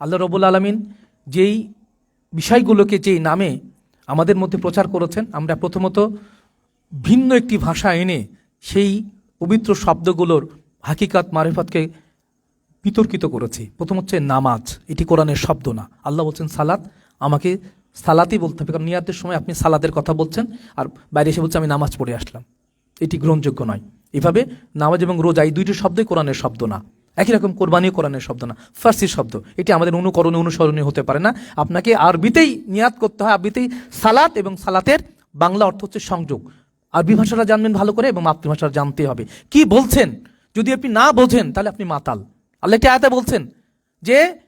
আল্লাহ রবুল আলমিন যেই বিষয়গুলোকে যেই নামে আমাদের মধ্যে প্রচার করেছেন, আমরা প্রথমত ভিন্ন একটি ভাষা এনে সেই পবিত্র শব্দগুলোর হাকিকাত, মারেফতকে বিতর্কিত করেছি। প্রথম হচ্ছে নামাজ। এটি কোরআনের শব্দ না। আল্লাহ বলছেন সালাত। আমাকে সালাতই বলতে হবে। কারণ নিয়াতের সময় আপনি সালাতের কথা বলছেন আর বাইরে এসে বলছে আমি নামাজ পড়ে আসলাম। এটি গ্রহণযোগ্য নয়। এভাবে নামাজ এবং রোজা এই দুইটি শব্দই কোরআনের শব্দ না। একই রকম কোরবানিও কোরআনের শব্দ না। ফার্সি শব্দ। এটি আমাদের অনুকরণে অনুসরণীয় হতে পারে না। আপনাকে আরবিতেই নিয়াত করতে হয়। আরবিতেই সালাত এবং সালাতের বাংলা অর্থ হচ্ছে সংযোগ। আরবি ভাষাটা জানবেন ভালো করে এবং মাতৃভাষা জানতে হবে। কি বলছেন? যদি আপনি না বোঝেন, তাহলে আপনি মাতাল। আল্লাহ একটি আয়াতে বলছেন যে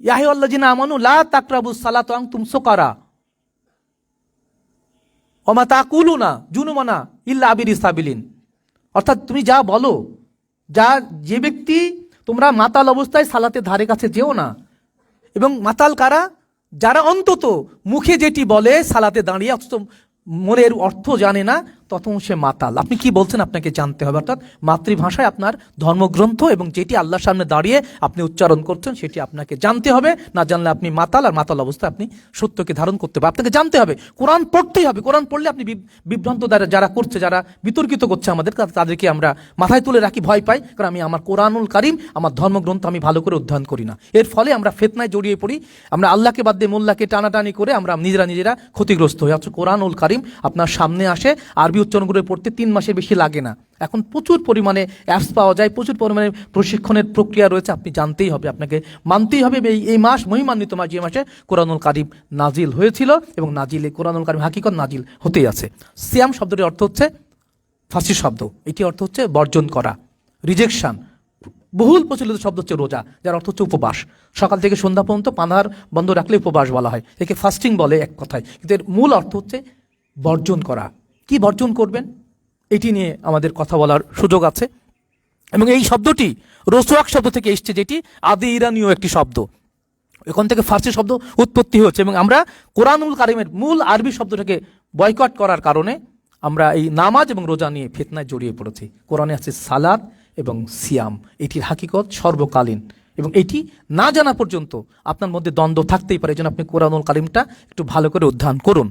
ইয়াহি আল্লাহ জিনা আমানু লা তাকরাবু সালাত আং তুম সোকারা। অমা তা কুলু না জুনুমানা ইল্লা আবির ইসাবিলিন অর্থাৎ তুমি যা বলো, যা যে ব্যক্তি তোমরা মাতাল অবস্থায় সালাতে ধারে কাছে যেও না, এবং মাতাল কারা? যারা অন্তত মুখে যেটি বলে সালাতে দাঁড়িয়ে, অথচ মনের অর্থ জানে না তখন সে মাতাল। আপনি কি বলছেন আপনাকে জানতে হবে? অর্থাৎ মাতৃভাষায় আপনার ধর্মগ্রন্থ এবং যেটি আল্লাহর সামনে দাঁড়িয়ে আপনি উচ্চারণ করছেন, সেটি আপনাকে জানতে হবে। না জানলে আপনি মাতাল, আর মাতাল অবস্থায় আপনি সত্যকে ধারণ করতে হবে আপনাকে জানতে হবে। কোরআন পড়তেই হবে। কোরআন পড়লে আপনি বিভ্রান্ত দ্বারা যারা করছে, যারা বিতর্কিত করছে আমাদের তাদেরকে আমরা মাথায় তুলে রাখি, ভয় পাই। কারণ আমি আমার কোরআনুল কারিম, আমার ধর্মগ্রন্থ আমি ভালো করে অধ্যয়ন করি না। এর ফলে আমরা ফেতনায় জড়িয়ে পড়ি। আমরা আল্লাহকে বাদ দিয়ে মোল্লাকে টানাটানি করে আমরা নিজেরা নিজেরা ক্ষতিগ্রস্ত হই। অথচ কোরআনুল কারিম আপনার সামনে আসে, আরবি উচ্চারণ করে পড়তে তিন মাসের বেশি লাগে না। এখন প্রচুর পরিমাণে অ্যাপস পাওয়া যায়, প্রচুর পরিমাণে প্রশিক্ষণের প্রক্রিয়া রয়েছে, আপনি জানতেই হবে, আপনাকে মানতেই হবে। এই এই মাস মহিমান্বিত মাস, যে মাসে কোরআনুল কারিম নাজিল হয়েছিল এবং নাজিলে, কোরআনুল কারিম হাকিকত নাজিল হতেই আছে। সিয়াম শব্দটির অর্থ হচ্ছে ফার্সি শব্দ। এটি অর্থ হচ্ছে বর্জন করা রিজেকশন বহুল প্রচলিত শব্দ হচ্ছে রোজা, যার অর্থ হচ্ছে উপবাস। সকাল থেকে সন্ধ্যা পর্যন্ত পানার বন্ধ রাখলে উপবাস বলা হয়। একে ফাস্টিং বলে এক কথায়। কিন্তু এর মূল অর্থ হচ্ছে বর্জন করা। কি বর্জন করবেন? এটি নিয়ে আমাদের কথা বলার সুযোগ আছে। এবং এই শব্দটি রসোয়াক শব্দ থেকে এসছে, যেটি আদি ইরানীয় একটি শব্দ। এখান থেকে ফার্সি শব্দ উৎপত্তি হয়েছে এবং আমরা কোরআনুল কারিমের মূল আরবি শব্দটাকে বয়কট করার কারণে আমরা এই নামাজ এবং রোজা নিয়ে ফেতনায় জড়িয়ে পড়েছি। কোরআনে আছে সালাদ এবং সিয়াম। এটির হাকিকত সর্বকালীন। এবং এটি না জানা পর্যন্ত আপনার মধ্যে দ্বন্দ্ব থাকতেই পারে। জন্য আপনি কোরআনুল কারিমটা একটু ভালো করে অধ্যয়ন করুন।